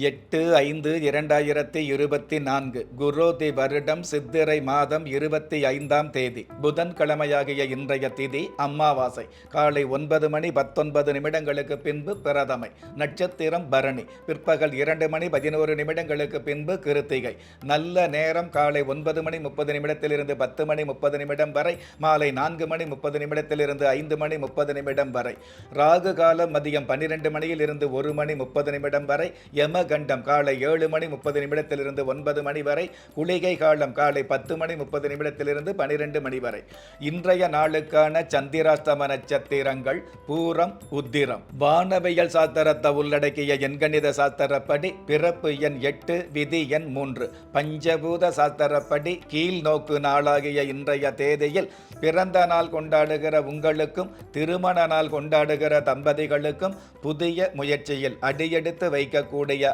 எட்டு ஐந்து இரண்டாயிரத்தி இருபத்தி நான்கு குரோதி வருடம் சித்திரை மாதம் இருபத்தி ஐந்தாம் தேதி. புதன்கிழமையாகிய இன்றைய திதி அம்மாவாசை. காலை ஒன்பது மணி பத்தொன்பது நிமிடங்களுக்கு பின்பு பிரதமை. நட்சத்திரம் பரணி. பிற்பகல் இரண்டு மணி பதினோரு நிமிடங்களுக்கு பின்பு கிருத்திகை. நல்ல நேரம் காலை ஒன்பது மணி முப்பது நிமிடத்திலிருந்து பத்து மணி முப்பது நிமிடம் வரை. மாலை நான்கு மணி முப்பது நிமிடத்திலிருந்து ஐந்து மணி முப்பது நிமிடம் வரை. ராகு காலம் மதியம் பன்னிரெண்டு மணியில் இருந்து ஒரு மணி முப்பது நிமிடம் வரை. யமகண்டம் காலை ஏழு மணி முப்பது நிமிடத்திலிருந்து ஒன்பது மணி வரை குளிகை காலம் காலை பத்து மணி முப்பது நிமிடத்திலிருந்து பனிரெண்டு மணி வரை. இன்றைய நாளுக்கான சந்திராஸ்தம நட்சத்திரங்கள் பூரம் உத்திரம். வானவியல் சாஸ்திரத்தை உள்ளடக்கிய எண்கணித சாஸ்திரப்படி பிறப்பு எண் எட்டு விதி எண் மூன்று. பஞ்சபூத சாஸ்திரப்படி கீழ் நோக்கு நாளாகிய இன்றைய தேதியில் பிறந்த நாள் கொண்டாடுகிற உங்களுக்கும் திருமண நாள் கொண்டாடுகிற தம்பதிகளுக்கும் புதிய முயற்சியில் அடியெடுத்து வைக்கக்கூடிய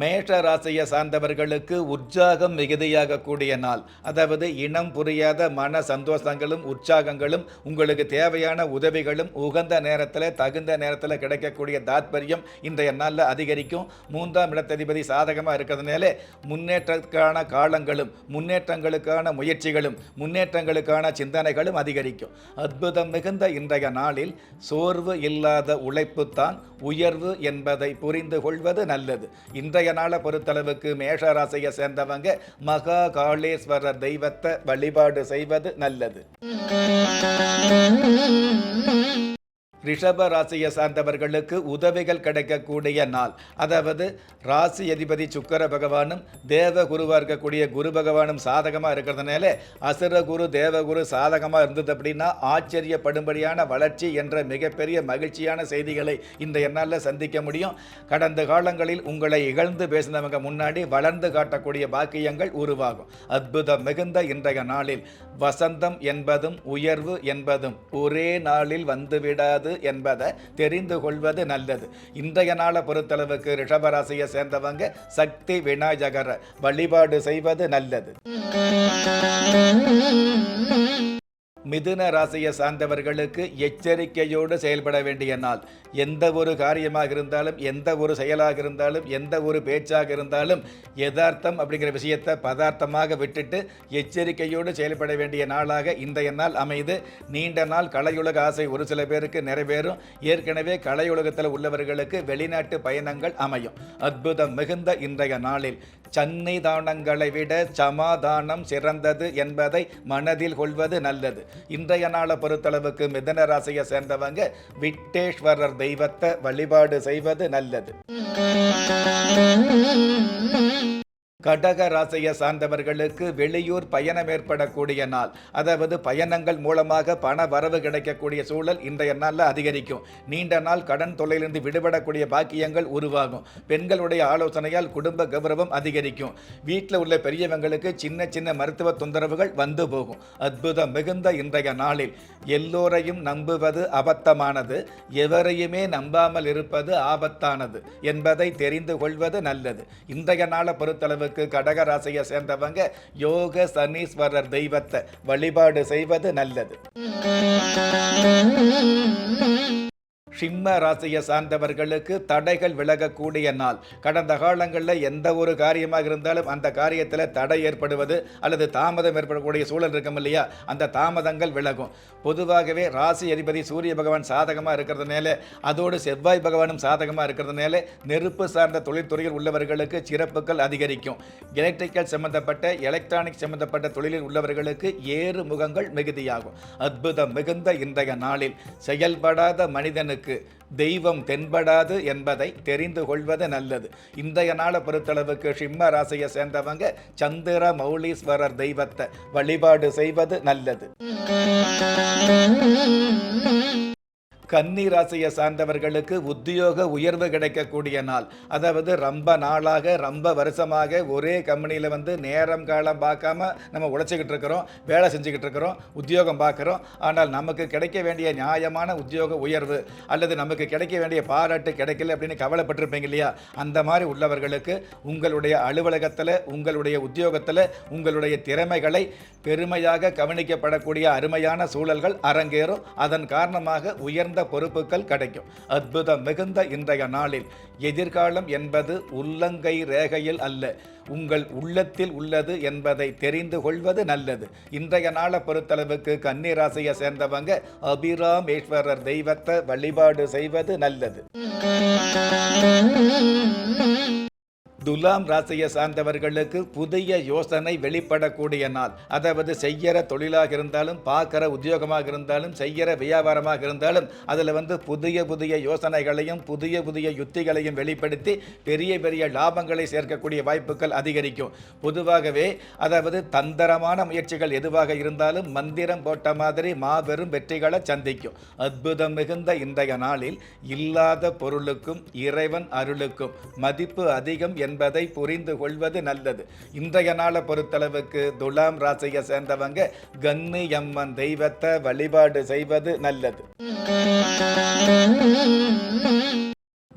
மேஷ ராசியை சார்ந்தவர்களுக்கு உற்சாகம் மிகுதியாக கூடிய நாள். அதாவது இனம் புரியாத மன சந்தோஷங்களும் உற்சாகங்களும் உங்களுக்கு தேவையான உதவிகளும் உகந்த நேரத்தில் தகுந்த நேரத்தில் கிடைக்கக்கூடிய தாத்பரியம் இன்றைய நாளில் அதிகரிக்கும். மூன்றாம் இடத்ததிபதி சாதகமாக இருக்கிறதுனால முன்னேற்றத்துக்கான காலங்களும் முன்னேற்றங்களுக்கான முயற்சிகளும் முன்னேற்றங்களுக்கான சிந்தனைகளும் அதிகரிக்கும். அற்புதம் மிகுந்த இன்றைய நாளில் சோர்வு இல்லாத உழைப்பு தான் உயர்வு என்பதை புரிந்து கொள்வது நல்லது. இன்றைய நாளை பொறுத்தளவுக்கு மேஷராசையை சேர்ந்தவங்க மகா காளேஸ்வரர் தெய்வத்தை வழிபாடு செய்வது நல்லது. ரிஷப ராசியை சார்ந்தவர்களுக்கு உதவிகள் கிடைக்கக்கூடிய நாள். அதாவது ராசி அதிபதி சுக்கர பகவானும் தேவ குருவாக இருக்கக்கூடிய குரு பகவானும் சாதகமாக இருக்கிறதுனால அசுர குரு தேவகுரு சாதகமாக இருந்தது அப்படின்னா ஆச்சரியப்படும்படியான வளர்ச்சி என்ற மிகப்பெரிய மகிழ்ச்சியான செய்திகளை இந்த எண்ணால் சந்திக்க முடியும். கடந்த காலங்களில் உங்களை இகழ்ந்து பேசினவங்க முன்னாடி வளர்ந்து காட்டக்கூடிய பாக்கியங்கள் உருவாகும். அற்புதம் மிகுந்த இன்றைய நாளில். வசந்தம் என்பதும் உயர்வு என்பதும் ஒரே நாளில் வந்துவிடாது. என்பதை தெரிந்து கொள்வது நல்லது. இன்றைய நாளை பொறுத்தளவுக்கு ரிஷபராசியை சேர்ந்தவங்க சக்தி விநாயகரை வழிபாடு செய்வது நல்லது. மிதுன ராசியை சார்ந்தவர்களுக்கு எச்சரிக்கையோடு செயல்பட வேண்டிய நாள். எந்த ஒரு காரியமாக இருந்தாலும் எந்த ஒரு செயலாக இருந்தாலும் எந்த ஒரு பேச்சாக இருந்தாலும் யதார்த்தம் அப்படிங்கிற விஷயத்தை பதார்த்தமாக விட்டுட்டு எச்சரிக்கையோடு செயல்பட வேண்டிய நாளாக இன்றைய நாள் அமைது நீண்ட நாள் கலையுலக ஆசை ஒரு சில பேருக்கு நிறைவேறும். ஏற்கனவே கலையுலகத்தில் உள்ளவர்களுக்கு வெளிநாட்டு பயணங்கள் அமையும். அற்புதம் மிகுந்த இன்றைய நாளில். சன்னிதானங்களை விட சமாதானம் சிறந்தது என்பதை மனதில் கொள்வது நல்லது. இன்றைய நாளை பொறுத்தளவுக்கு மிதன ராசியை சேர்ந்தவங்க விட்டேஸ்வரர் தெய்வத்தை வழிபாடு செய்வது நல்லது. கடக ராசியை சார்ந்தவர்களுக்கு வெளியூர் பயணம் ஏற்படக்கூடிய நாள். அதாவது பயணங்கள் மூலமாக பண வரவு கிடைக்கக்கூடிய சூழல் இன்றைய நாளில் அதிகரிக்கும். நீண்ட நாள் கடன் தொல்லையிலிருந்து விடுபடக்கூடிய பாக்கியங்கள் உருவாகும். பெண்களுடைய ஆலோசனையால் குடும்ப கௌரவம் அதிகரிக்கும். வீட்டில் உள்ள பெரியவங்களுக்கு சின்ன சின்ன மருத்துவ தொந்தரவுகள் வந்து போகும். அற்புதம் மிகுந்த இன்றைய நாளில். எல்லோரையும் நம்புவது அபத்தமானது. எவரையுமே நம்பாமல் இருப்பது ஆபத்தானது. என்பதை தெரிந்து கொள்வது நல்லது. இன்றைய நாளை பொறுத்தளவுக்கு கடக ராசியை சேர்ந்தவங்க யோக சனீஸ்வரர் தெய்வத்தை வழிபாடு செய்வது நல்லது. சிம்ம ராசியை சார்ந்தவர்களுக்கு தடைகள் விலகக்கூடிய நாள். கடந்த காலங்களில் எந்த ஒரு காரியமாக இருந்தாலும் அந்த காரியத்தில் தடை ஏற்படுவது அல்லது தாமதம் ஏற்படக்கூடிய சூழல் இருக்கும் இல்லையா? அந்த தாமதங்கள் விலகும். பொதுவாகவே ராசி அதிபதி சூரிய பகவான் சாதகமாக இருக்கிறதுனால அதோடு செவ்வாய் பகவானும் சாதகமாக இருக்கிறதுனால நெருப்பு சார்ந்த தொழில்துறையில் உள்ளவர்களுக்கு சிறப்புகள் அதிகரிக்கும். எலக்ட்ரிக்கல் சம்பந்தப்பட்ட எலக்ட்ரானிக் சம்பந்தப்பட்ட தொழிலில் உள்ளவர்களுக்கு ஏறு முகங்கள் மிகுதியாகும். அற்புதம் மிகுந்த இன்றைய நாளில். செயல்படாத மனிதனுக்கு தெய்வம் தென்படாது என்பதை தெரிந்து கொள்வது நல்லது. இன்றைய நாளை பொறுத்தளவுக்கு சிம்ம ராசியை சேர்ந்தவங்க சந்திர மௌலீஸ்வரர் தெய்வத்தை வழிபாடு செய்வது நல்லது. கன்னி ராசியை சார்ந்தவர்களுக்கு உத்தியோக உயர்வு கிடைக்கக்கூடிய நாள். அதாவது ரொம்ப நாளாக ரொம்ப வருஷமாக ஒரே கம்பெனியில் வந்து நேரம் காலம் பார்க்காம நம்ம உழைச்சிக்கிட்டு இருக்கிறோம் வேலை செஞ்சுக்கிட்டு இருக்கிறோம் உத்தியோகம் பார்க்குறோம். ஆனால் நமக்கு கிடைக்க வேண்டிய நியாயமான உத்தியோக உயர்வு அல்லது நமக்கு கிடைக்க வேண்டிய பாராட்டு கிடைக்கல அப்படின்னு கவலைப்பட்டிருப்பீங்க இல்லையா? அந்த மாதிரி உள்ளவர்களுக்கு உங்களுடைய அலுவலகத்தில் உங்களுடைய உத்தியோகத்தில் உங்களுடைய திறமைகளை பெருமையாக கவனிக்கப்படக்கூடிய அருமையான சூழல்கள் அரங்கேறும். அதன் காரணமாக உயர்ந்த பொறுப்புகள் கிடைக்கும். அற்புதம் மிகுந்த இன்றைய நாளில். எதிர்காலம் என்பது உள்ளங்கை ரேகையில் அல்ல. உங்கள் உள்ளத்தில் உள்ளது என்பதை தெரிந்து கொள்வது நல்லது. இன்றைய நாளை பொறுத்தளவுக்கு கன்னிராசியை சேர்ந்தவங்க அபிராமேஸ்வரர் தெய்வத்தை வழிபாடு செய்வது நல்லது. துலாம் ராசியை சார்ந்தவர்களுக்கு புதிய யோசனை வெளிப்படக்கூடிய நாள். அதாவது செய்கிற தொழிலாக இருந்தாலும் பார்க்குற உத்தியோகமாக இருந்தாலும் செய்கிற வியாபாரமாக இருந்தாலும் அதில் வந்து புதிய புதிய யோசனைகளையும் புதிய புதிய யுத்திகளையும் வெளிப்படுத்தி பெரிய பெரிய லாபங்களை சேர்க்கக்கூடிய வாய்ப்புகள் அதிகரிக்கும். பொதுவாகவே அதாவது தந்திரமான முயற்சிகள் எதுவாக இருந்தாலும் மந்திரம் போட்ட மாதிரி மாபெரும் வெற்றிகளை சந்திக்கும். அற்புதம் மிகுந்த இன்றைய நாளில் இல்லாத பொருளுக்கும் இறைவன் அருளுக்கும் மதிப்பு அதிகம் என்பதை புரிந்து கொள்வது நல்லது. இன்றைய நாளை பொறுத்தளவுக்கு துலாம் ராசியை சேர்ந்தவங்க கன்னு எம்மன் தெய்வத்தை வழிபாடு செய்வது நல்லது.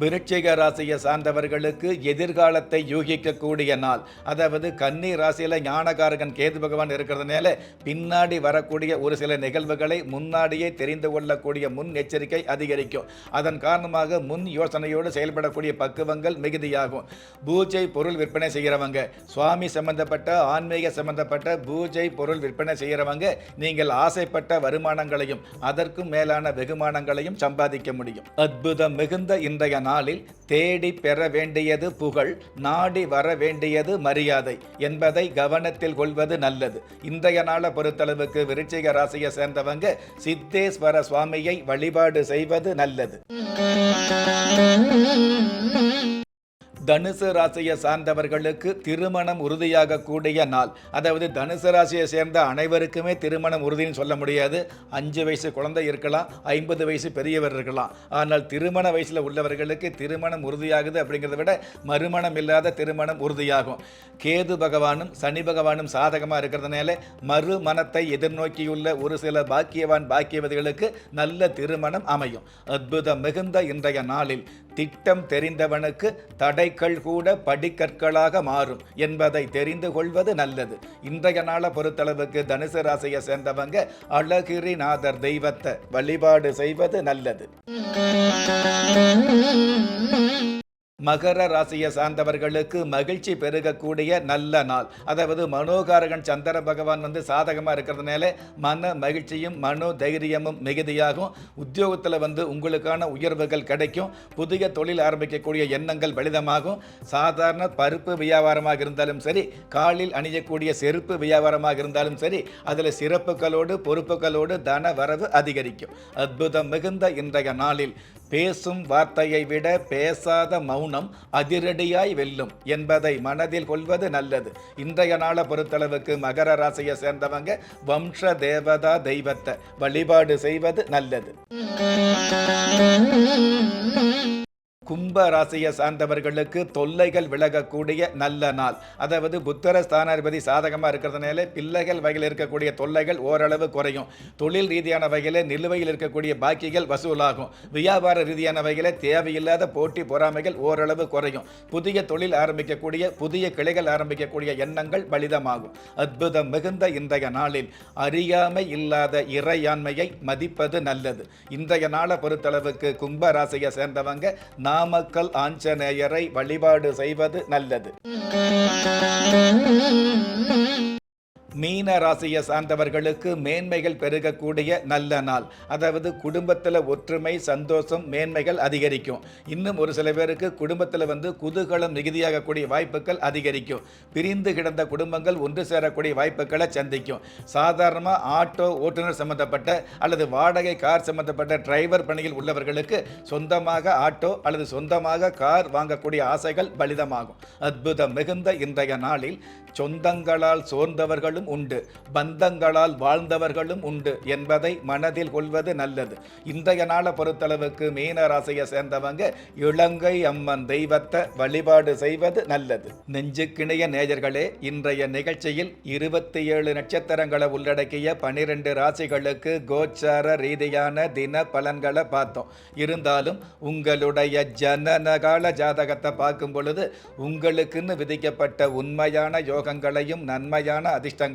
விருட்சிக ராசியை சார்ந்தவர்களுக்கு எதிர்காலத்தை யூகிக்கக்கூடிய நாள். அதாவது கன்னி ராசியில் ஞானகாரகன் கேது பகவான் இருக்கிறதுனால பின்னாடி வரக்கூடிய ஒரு சில நிகழ்வுகளை முன்னாடியே தெரிந்து கொள்ளக்கூடிய முன் எச்சரிக்கை அதிகரிக்கும். அதன் காரணமாக முன் யோசனையோடு செயல்படக்கூடிய பக்குவங்கள் மிகுதியாகும். பூஜை பொருள் விற்பனை செய்கிறவங்க சுவாமி சம்பந்தப்பட்ட ஆன்மீக சம்பந்தப்பட்ட பூஜை பொருள் விற்பனை செய்கிறவங்க நீங்கள் ஆசைப்பட்ட வருமானங்களையும் அதற்கும் மேலான வெகுமானங்களையும் சம்பாதிக்க முடியும். அற்புதம் மிகுந்த இன்றைய நாளில் தேடி பெற வேண்டியது புகழ் நாடி வர வேண்டியது மரியாதை என்பதை கவனத்தில் கொள்வது நல்லது. இன்றைய நாளை பொறுத்தளவுக்கு விருச்சிக ராசியை சேர்ந்தவங்க சித்தேஸ்வர சுவாமியை வழிபாடு செய்வது நல்லது. தனுசு ராசியை சார்ந்தவர்களுக்கு திருமணம் உறுதியாக கூடிய நாள். அதாவது தனுசு ராசியை சேர்ந்த அனைவருக்குமே திருமணம் உறுதின்னு சொல்ல முடியாது. அஞ்சு வயசு குழந்தை இருக்கலாம் ஐம்பது வயசு பெரியவர் இருக்கலாம். ஆனால் திருமண வயசில் உள்ளவர்களுக்கு திருமணம் உறுதியாகுது அப்படிங்கிறத விட மறுமணம் இல்லாத திருமணம் உறுதியாகும். கேது பகவானும் சனி பகவானும் சாதகமாக இருக்கிறதுனால மறுமணத்தை எதிர்நோக்கியுள்ள ஒரு சில பாக்கியவான் பாக்கியவதிகளுக்கு நல்ல திருமணம் அமையும். அற்புதம் மிகுந்த இன்றைய நாளில் திட்டம் தெரிந்தவனுக்கு தடைகள் கூட படிக்கற்களாக மாறும் என்பதை தெரிந்து கொள்வது நல்லது. இன்றைய நாளை பொறுத்தளவுக்கு தனுசு ராசியை சேர்ந்தவங்க அழகிரிநாதர் தெய்வத்தை வழிபாடு செய்வது நல்லது. மகர ராசியை சார்ந்தவர்களுக்கு மகிழ்ச்சி பெருகக்கூடிய நல்ல நாள். அதாவது மனோகாரகன் சந்திர பகவான் வந்து சாதகமாக இருக்கிறதுனால மன மகிழ்ச்சியும் மனோ தைரியமும் மிகுதியாகும். உத்தியோகத்தில் வந்து உங்களுக்கான உயர்வுகள் கிடைக்கும். புதிய தொழில் ஆரம்பிக்கக்கூடிய எண்ணங்கள் பலிதமாகும். சாதாரண பருப்பு வியாபாரமாக இருந்தாலும் சரி காலில் அணியக்கூடிய செருப்பு வியாபாரமாக இருந்தாலும் சரி அதில் சிறப்புகளோடு பொறுப்புகளோடு தன வரவு அதிகரிக்கும். அற்புதம் மிகுந்த இன்றைய நாளில் பேசும் வார்த்தையை விட பேசாத மௌனம் அதிரடியாய் வெல்லும் என்பதை மனதில் கொள்வது நல்லது. இன்றைய நாளை பொறுத்தளவுக்கு மகர ராசியை சேர்ந்தவங்க வம்ச தேவதா தெய்வத்தை வழிபாடு செய்வது நல்லது. கும்ப ராசியை சார்ந்தவர்களுக்கு தொல்லைகள் விலகக்கூடிய நல்ல நாள். அதாவது புத்தர ஸ்தானாதிபதி சாதகமாக இருக்கிறதுனால பிள்ளைகள் வகையில் இருக்கக்கூடிய தொல்லைகள் ஓரளவு குறையும். தொழில் ரீதியான வகையில் நிலுவையில் இருக்கக்கூடிய பாக்கிகள் வசூலாகும். வியாபார ரீதியான வகையில் தேவையில்லாத போட்டி பொறாமைகள் ஓரளவு குறையும். புதிய தொழில் ஆரம்பிக்கக்கூடிய புதிய கிளைகள் ஆரம்பிக்கக்கூடிய எண்ணங்கள் பலிதமாகும். அற்புதம் மிகுந்த இன்றைய நாளில் அறியாமை இல்லாத இறையாண்மையை மதிப்பது நல்லது. இன்றைய நாளை பொறுத்தளவுக்கு கும்ப ராசியை சேர்ந்தவங்க நாமக்கல் ஆஞ்சநேயரை வழிபாடு செய்வது நல்லது. மீன ராசியை சார்ந்தவர்களுக்கு மேன்மைகள் பெருகக்கூடிய நல்ல நாள். அதாவது குடும்பத்தில் ஒற்றுமை சந்தோஷம் மேன்மைகள் அதிகரிக்கும். இன்னும் ஒரு சில பேருக்கு குடும்பத்தில் வந்து குதூகலம் மிகுதியாகக்கூடிய வாய்ப்புகள் அதிகரிக்கும். பிரிந்து கிடந்த குடும்பங்கள் ஒன்று சேரக்கூடிய வாய்ப்புகளை சந்திக்கும். சாதாரணமாக ஆட்டோ ஓட்டுநர் சம்பந்தப்பட்ட அல்லது வாடகை கார் சம்பந்தப்பட்ட டிரைவர் பணியில் உள்ளவர்களுக்கு சொந்தமாக ஆட்டோ அல்லது சொந்தமாக கார் வாங்கக்கூடிய ஆசைகள் பலிதமாகும். அற்புதம் மிகுந்த இன்றைய நாளில் சொந்தங்களால் சோர்ந்தவர்களும் உண்டு. பந்தங்களால் வாழ்ந்தவர்களும் உண்டு என்பதை மனதில் கொள்வது நல்லது. இன்றைய நாளை பொறுத்தளவுக்கு மீன ராசியை சேர்ந்தவங்க இலங்கை அம்மன் தெய்வத்தை வழிபாடு செய்வது நல்லது. நெஞ்சுக்கிணைய நேயர்களே இன்றைய நிகழ்ச்சியில் இருபத்தி ஏழு நட்சத்திரங்களை உள்ளடக்கிய பனிரெண்டு ராசிகளுக்கு கோச்சார ரீதியான தின பலன்களை பார்த்தோம். இருந்தாலும் உங்களுடைய ஜனநகால ஜாதகத்தை பார்க்கும் பொழுது உங்களுக்குன்னு விதிக்கப்பட்ட உண்மையான யோகங்களையும் நன்மையான அதிர்ஷ்டங்கள்